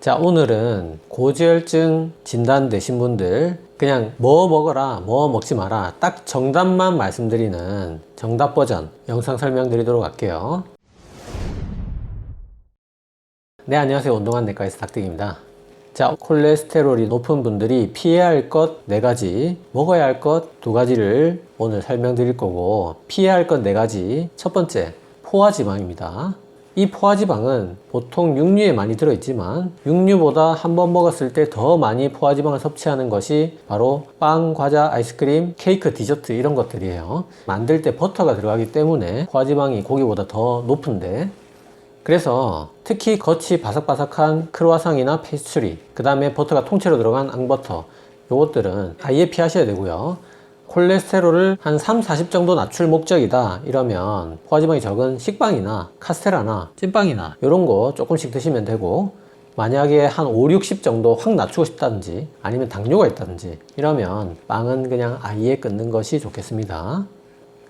자, 오늘은 고지혈증 진단되신 분들 그냥 뭐 먹어라, 뭐 먹지 마라 딱 정답만 말씀드리는 정답 버전 영상 설명드리도록 할게요. 네, 안녕하세요. 운동한 내과에서 닥득입니다. 자, 콜레스테롤이 높은 분들이 피해야 할 것 네 가지, 먹어야 할 것 두 가지를 오늘 설명드릴 거고, 피해야 할 것 네 가지. 첫 번째, 포화지방입니다. 이 포화지방은 보통 육류에 많이 들어있지만, 육류보다 한 번 먹었을 때 더 많이 포화지방을 섭취하는 것이 바로 빵, 과자, 아이스크림, 케이크, 디저트 이런 것들이에요. 만들 때 버터가 들어가기 때문에 포화지방이 고기보다 더 높은데, 그래서 특히 겉이 바삭바삭한 크로와상이나 페스츄리, 그 다음에 버터가 통째로 들어간 앙버터, 요것들은 아예 피하셔야 되고요. 콜레스테롤을 한 3, 40 정도 낮출 목적이다 이러면 포화지방이 적은 식빵이나 카스테라나 찐빵이나 이런 거 조금씩 드시면 되고 만약에 한 5, 60 정도 확 낮추고 싶다든지 아니면 당뇨가 있다든지 이러면 빵은 그냥 아예 끊는 것이 좋겠습니다.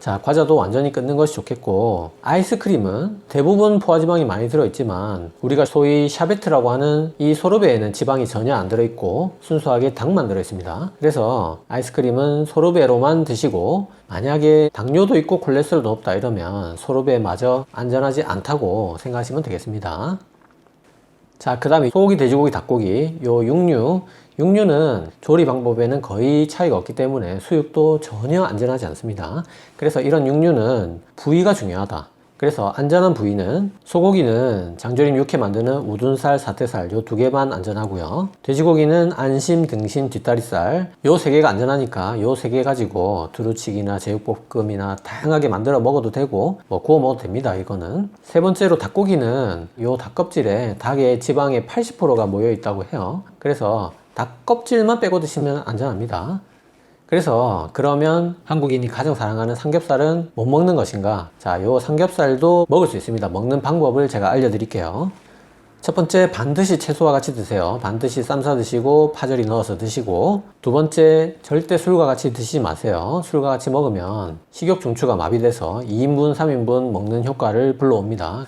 자, 과자도 완전히 끊는 것이 좋겠고, 아이스크림은 대부분 포화지방이 많이 들어있지만, 우리가 소위 샤베트라고 하는 이 소르베에는 지방이 전혀 안 들어있고, 순수하게 당만 들어있습니다. 그래서 아이스크림은 소르베로만 드시고, 만약에 당뇨도 있고 콜레스테롤도 높다 이러면 소르베마저 안전하지 않다고 생각하시면 되겠습니다. 자, 그 다음에 소고기, 돼지고기, 닭고기, 요 육류. 육류는 조리 방법에는 거의 차이가 없기 때문에 수육도 전혀 안전하지 않습니다. 그래서 이런 육류는 부위가 중요하다. 그래서 안전한 부위는 소고기는 장조림 육회 만드는 우둔살, 사태살 요 두 개만 안전하고요. 돼지고기는 안심, 등심, 뒷다리살 요 세 개가 안전하니까 요 세 개 가지고 두루치기나 제육볶음이나 다양하게 만들어 먹어도 되고 뭐 구워 먹어도 됩니다. 이거는 세 번째로 닭고기는 요 닭껍질에 닭의 지방의 80%가 모여 있다고 해요. 그래서 닭 껍질만 빼고 드시면 안전합니다. 그래서 그러면 한국인이 가장 사랑하는 삼겹살은 못 먹는 것인가? 자, 요 삼겹살도 먹을 수 있습니다. 먹는 방법을 제가 알려드릴게요. 첫 번째, 반드시 채소와 같이 드세요. 반드시 쌈싸 드시고, 파절이 넣어서 드시고. 두 번째, 절대 술과 같이 드시지 마세요. 술과 같이 먹으면 식욕 중추가 마비돼서 2인분, 3인분 먹는 효과를 불러옵니다.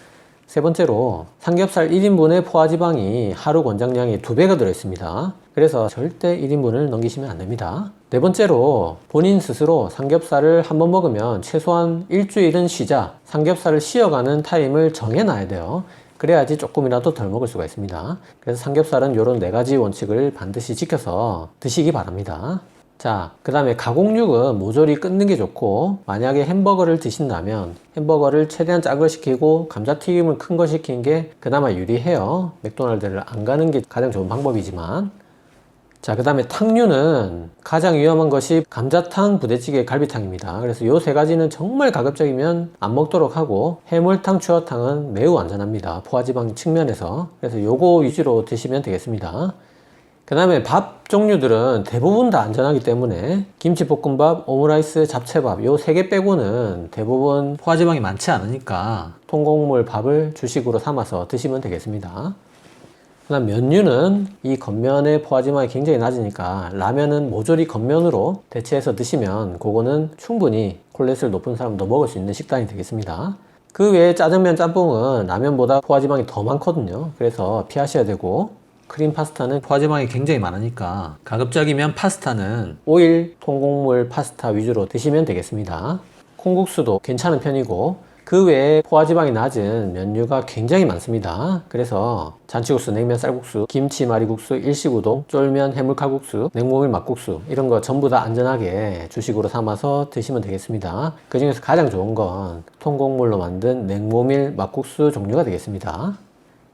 세 번째로 삼겹살 1인분의 포화지방이 하루 권장량의 2배가 들어있습니다. 그래서 절대 1인분을 넘기시면 안 됩니다. 네 번째로 본인 스스로 삼겹살을 한번 먹으면 최소한 일주일은 쉬자 삼겹살을 쉬어가는 타임을 정해놔야 돼요. 그래야지 조금이라도 덜 먹을 수가 있습니다. 그래서 삼겹살은 이런 네 가지 원칙을 반드시 지켜서 드시기 바랍니다. 자, 그 다음에 가공육은 모조리 끊는 게 좋고, 만약에 햄버거를 드신다면 햄버거를 최대한 작을 시키고, 감자튀김을 큰 거 시키는 게 그나마 유리해요. 맥도날드를 안 가는 게 가장 좋은 방법이지만. 자, 그 다음에 탕류는 가장 위험한 것이 감자탕, 부대찌개, 갈비탕입니다. 그래서 요 세 가지는 정말 가급적이면 안 먹도록 하고, 해물탕, 추어탕은 매우 안전합니다. 포화지방 측면에서. 그래서 요거 위주로 드시면 되겠습니다. 그 다음에 밥 종류들은 대부분 다 안전하기 때문에 김치볶음밥, 오므라이스, 잡채밥 요 세 개 빼고는 대부분 포화지방이 많지 않으니까 통곡물 밥을 주식으로 삼아서 드시면 되겠습니다. 그 다음 면류는 이 겉면의 포화지방이 굉장히 낮으니까 라면은 모조리 겉면으로 대체해서 드시면 그거는 충분히 콜레스테롤 높은 사람도 먹을 수 있는 식단이 되겠습니다. 그 외에 짜장면, 짬뽕은 라면보다 포화지방이 더 많거든요. 그래서 피하셔야 되고 크림 파스타는 포화지방이 굉장히 많으니까 가급적이면 파스타는 오일, 통곡물 파스타 위주로 드시면 되겠습니다. 콩국수도 괜찮은 편이고 그 외에 포화지방이 낮은 면류가 굉장히 많습니다. 그래서 잔치국수, 냉면, 쌀국수, 김치, 마리국수, 일식우동, 쫄면, 해물칼국수, 냉모밀 막국수 이런 거 전부 다 안전하게 주식으로 삼아서 드시면 되겠습니다. 그 중에서 가장 좋은 건 통곡물로 만든 냉모밀 막국수 종류가 되겠습니다.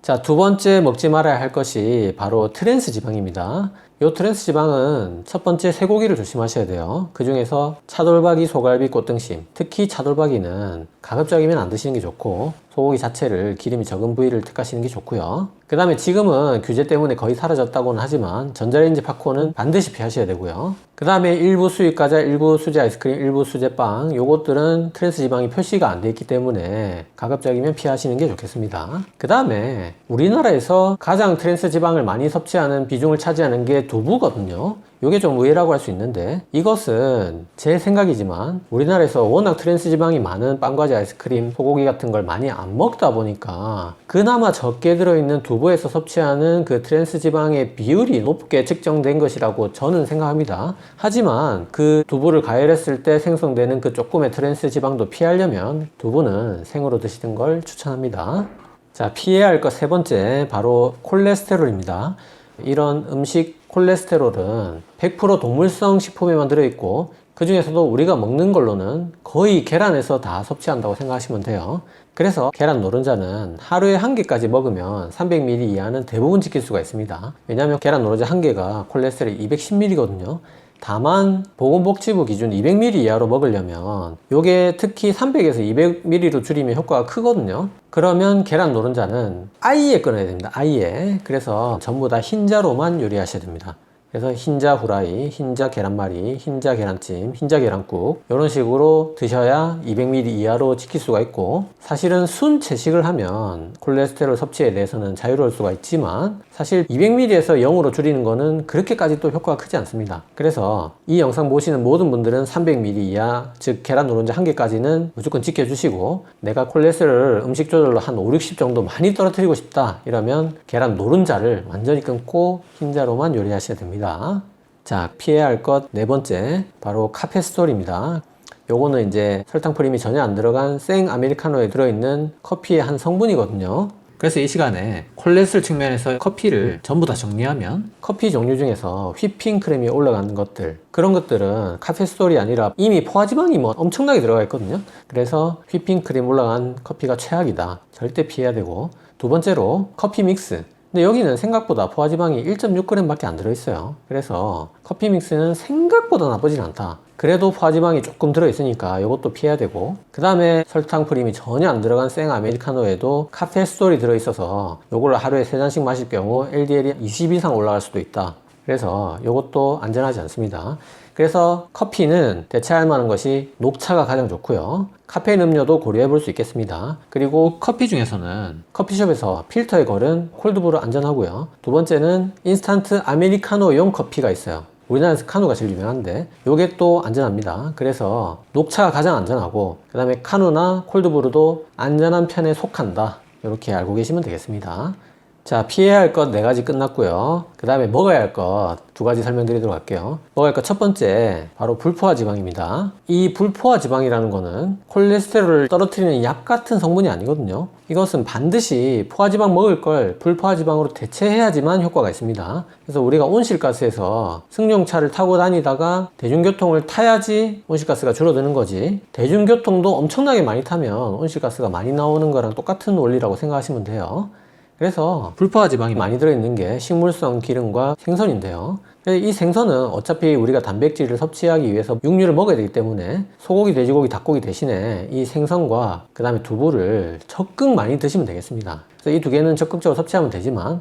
자, 두 번째 먹지 말아야 할 것이 바로 트랜스 지방입니다. 이 트랜스 지방은 첫 번째 쇠고기를 조심하셔야 돼요. 그 중에서 차돌박이, 소갈비, 꽃등심, 특히 차돌박이는 가급적이면 안 드시는 게 좋고 소고기 자체를 기름이 적은 부위를 택하시는 게 좋고요. 그 다음에 지금은 규제 때문에 거의 사라졌다고는 하지만 전자레인지 팝콘은 반드시 피하셔야 되고요. 그 다음에 일부 수입 과자, 일부 수제 아이스크림, 일부 수제 빵 요것들은 트랜스 지방이 표시가 안 돼 있기 때문에 가급적이면 피하시는 게 좋겠습니다. 그 다음에 우리나라에서 가장 트랜스 지방을 많이 섭취하는 비중을 차지하는 게 두부거든요. 이게 좀 의외라고 할 수 있는데 이것은 제 생각이지만 우리나라에서 워낙 트랜스 지방이 많은 빵과지 아이스크림, 소고기 같은 걸 많이 안 먹다 보니까 그나마 적게 들어있는 두부에서 섭취하는 그 트랜스 지방의 비율이 높게 측정된 것이라고 저는 생각합니다. 하지만 그 두부를 가열했을 때 생성되는 그 조금의 트랜스 지방도 피하려면 두부는 생으로 드시는 걸 추천합니다. 자, 피해야 할 것 세 번째, 바로 콜레스테롤입니다. 이런 음식 콜레스테롤은 100% 동물성 식품에만 들어있고, 그 중에서도 우리가 먹는 걸로는 거의 계란에서 다 섭취한다고 생각하시면 돼요. 그래서 계란 노른자는 하루에 한 개까지 먹으면 300ml 이하는 대부분 지킬 수가 있습니다. 왜냐하면 계란 노른자 한 개가 콜레스테롤이 210ml거든요. 다만 보건복지부 기준 200ml 이하로 먹으려면 요게 특히 300에서 200ml로 줄이면 효과가 크거든요. 그러면 계란 노른자는 아예 끊어야 됩니다. 아예 그래서 전부 다 흰자로만 요리하셔야 됩니다 그래서 흰자 후라이, 흰자 계란말이, 흰자 계란찜, 흰자 계란국 이런 식으로 드셔야 200ml 이하로 지킬 수가 있고 사실은 순 채식을 하면 콜레스테롤 섭취에 대해서는 자유로울 수가 있지만 사실 200ml에서 0으로 줄이는 거는 그렇게까지 또 효과가 크지 않습니다. 그래서 이 영상 보시는 모든 분들은 300ml 이하 즉 계란 노른자 한 개까지는 무조건 지켜주시고 내가 콜레스테롤 음식 조절로 한 5, 60 정도 많이 떨어뜨리고 싶다 이러면 계란 노른자를 완전히 끊고 흰자로만 요리하셔야 됩니다. 자, 피해야 할 것 네 번째, 바로 카페스톨입니다. 요거는 이제 설탕 프림이 전혀 안 들어간 생 아메리카노에 들어있는 커피의 한 성분이거든요. 그래서 이 시간에 콜레스테롤 측면에서 커피를 전부 다 정리하면 커피 종류 중에서 휘핑 크림이 올라가는 것들 그런 것들은 카페스톨이 아니라 이미 포화지방이 뭐 엄청나게 들어가 있거든요. 그래서 휘핑 크림 올라간 커피가 최악이다. 절대 피해야 되고 두 번째로 커피 믹스 근데 여기는 생각보다 포화지방이 1.6g 밖에 안 들어있어요. 그래서 커피 믹스는 생각보다 나쁘진 않다. 그래도 포화지방이 조금 들어있으니까 이것도 피해야 되고 그 다음에 설탕 프림이 전혀 안 들어간 생 아메리카노에도 카페스톨이 들어있어서 이걸 하루에 3잔씩 마실 경우 LDL이 20 이상 올라갈 수도 있다. 그래서 이것도 안전하지 않습니다. 그래서 커피는 대체할 만한 것이 녹차가 가장 좋고요. 카페인 음료도 고려해 볼 수 있겠습니다. 그리고 커피 중에서는 커피숍에서 필터에 걸은 콜드브루 안전하고요. 두 번째는 인스턴트 아메리카노용 커피가 있어요. 우리나라에서 카누가 제일 유명한데 이게 또 안전합니다. 그래서 녹차가 가장 안전하고 그 다음에 카누나 콜드브루도 안전한 편에 속한다. 이렇게 알고 계시면 되겠습니다. 자, 피해야 할 것 네 가지 끝났고요. 그 다음에 먹어야 할 것 두 가지 설명드리도록 할게요. 먹어야 할 것 첫 번째, 바로 불포화 지방입니다. 이 불포화 지방이라는 거는 콜레스테롤을 떨어뜨리는 약 같은 성분이 아니거든요. 이것은 반드시 포화 지방 먹을 걸 불포화 지방으로 대체해야지만 효과가 있습니다. 그래서 우리가 온실가스에서 승용차를 타고 다니다가 대중교통을 타야지 온실가스가 줄어드는 거지. 대중교통도 엄청나게 많이 타면 온실가스가 많이 나오는 거랑 똑같은 원리라고 생각하시면 돼요. 그래서 불포화 지방이 많이 들어있는 게 식물성 기름과 생선인데요. 이 생선은 어차피 우리가 단백질을 섭취하기 위해서 육류를 먹어야 되기 때문에 소고기, 돼지고기, 닭고기 대신에 이 생선과 그 다음에 두부를 적극 많이 드시면 되겠습니다. 그래서 이 두 개는 적극적으로 섭취하면 되지만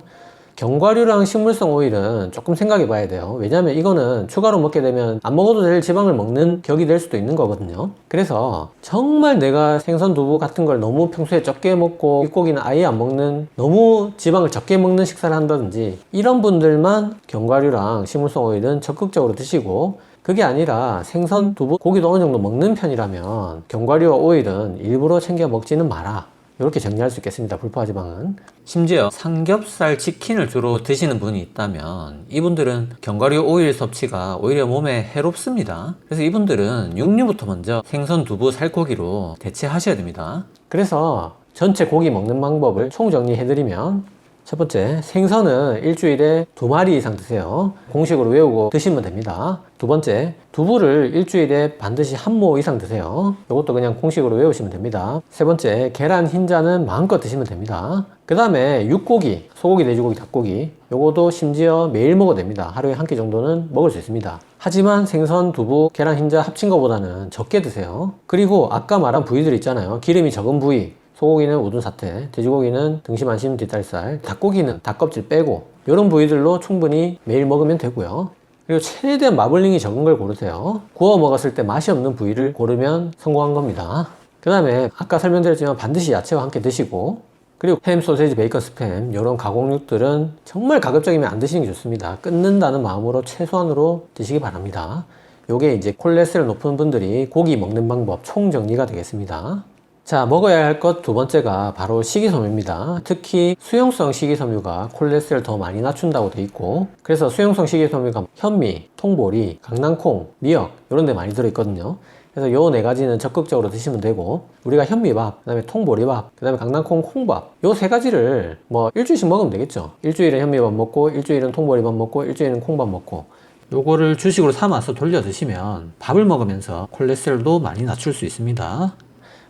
견과류랑 식물성 오일은 조금 생각해 봐야 돼요. 왜냐하면 이거는 추가로 먹게 되면 안 먹어도 될 지방을 먹는 격이 될 수도 있는 거거든요. 그래서 정말 내가 생선 두부 같은 걸 너무 평소에 적게 먹고 육고기는 아예 안 먹는 너무 지방을 적게 먹는 식사를 한다든지 이런 분들만 견과류랑 식물성 오일은 적극적으로 드시고 그게 아니라 생선, 두부, 고기도 어느 정도 먹는 편이라면 견과류와 오일은 일부러 챙겨 먹지는 마라. 이렇게 정리할 수 있겠습니다. 불포화 지방은. 심지어 삼겹살, 치킨을 주로 드시는 분이 있다면 이분들은 견과류 오일 섭취가 오히려 몸에 해롭습니다. 그래서 이분들은 육류부터 먼저 생선, 두부, 살코기로 대체하셔야 됩니다. 그래서 전체 고기 먹는 방법을 총정리해드리면 첫 번째, 생선은 일주일에 두 마리 이상 드세요. 공식으로 외우고 드시면 됩니다. 두 번째, 두부를 일주일에 반드시 한 모 이상 드세요. 이것도 그냥 공식으로 외우시면 됩니다. 세 번째, 계란 흰자는 마음껏 드시면 됩니다. 그 다음에 육고기, 소고기, 돼지고기, 닭고기, 요것도 심지어 매일 먹어도 됩니다. 하루에 한 끼 정도는 먹을 수 있습니다. 하지만 생선, 두부, 계란 흰자 합친 것보다는 적게 드세요. 그리고 아까 말한 부위들 있잖아요. 기름이 적은 부위, 소고기는 우둔 사태, 돼지고기는 등심, 안심, 뒷다리살, 닭고기는 닭껍질 빼고 이런 부위들로 충분히 매일 먹으면 되고요. 그리고 최대한 마블링이 적은 걸 고르세요. 구워 먹었을 때 맛이 없는 부위를 고르면 성공한 겁니다. 그 다음에 아까 설명드렸지만 반드시 야채와 함께 드시고 그 그리고 햄, 소세지, 베이컨, 스팸 이런 가공육들은 정말 가급적이면 안 드시는 게 좋습니다. 끊는다는 마음으로 최소한으로 드시기 바랍니다. 요게 이제 콜레스테롤 높은 분들이 고기 먹는 방법 총 정리가 되겠습니다. 자, 먹어야 할 것 두 번째가 바로 식이섬유입니다. 특히 수용성 식이섬유가 콜레스테롤 더 많이 낮춘다고 돼 있고, 그래서 수용성 식이섬유가 현미, 통보리, 강낭콩, 미역 이런 데 많이 들어 있거든요. 그래서 요 네 가지는 적극적으로 드시면 되고, 우리가 현미밥, 그 다음에 통보리밥, 그 다음에 강낭콩 콩밥, 요 세 가지를 뭐 일주일씩 먹으면 되겠죠. 일주일에 현미밥 먹고, 일주일은 통보리밥 먹고, 일주일은 콩밥 먹고, 요거를 주식으로 삼아서 돌려 드시면 밥을 먹으면서 콜레스테롤도 많이 낮출 수 있습니다.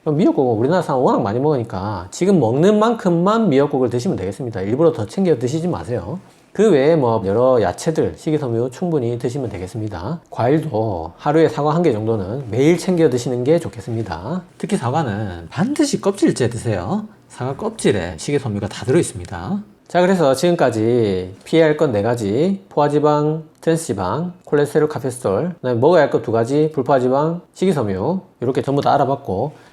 미역국은 우리나라 사람 워낙 많이 먹으니까 지금 먹는 만큼만 미역국을 드시면 되겠습니다. 일부러 더 챙겨 드시지 마세요. 그 외에 뭐 여러 야채들, 식이섬유 충분히 드시면 되겠습니다. 과일도 하루에 사과 한 개 정도는 매일 챙겨 드시는 게 좋겠습니다. 특히 사과는 반드시 껍질째 드세요. 사과 껍질에 식이섬유가 다 들어 있습니다. 자, 그래서 지금까지 피해야 할건네 가지. 포화지방, 트랜스지방, 콜레스테롤, 카페스톨, 그다음에 먹어야 할 것 두 가지. 불포화지방, 식이섬유. 이렇게 전부 다 알아봤고.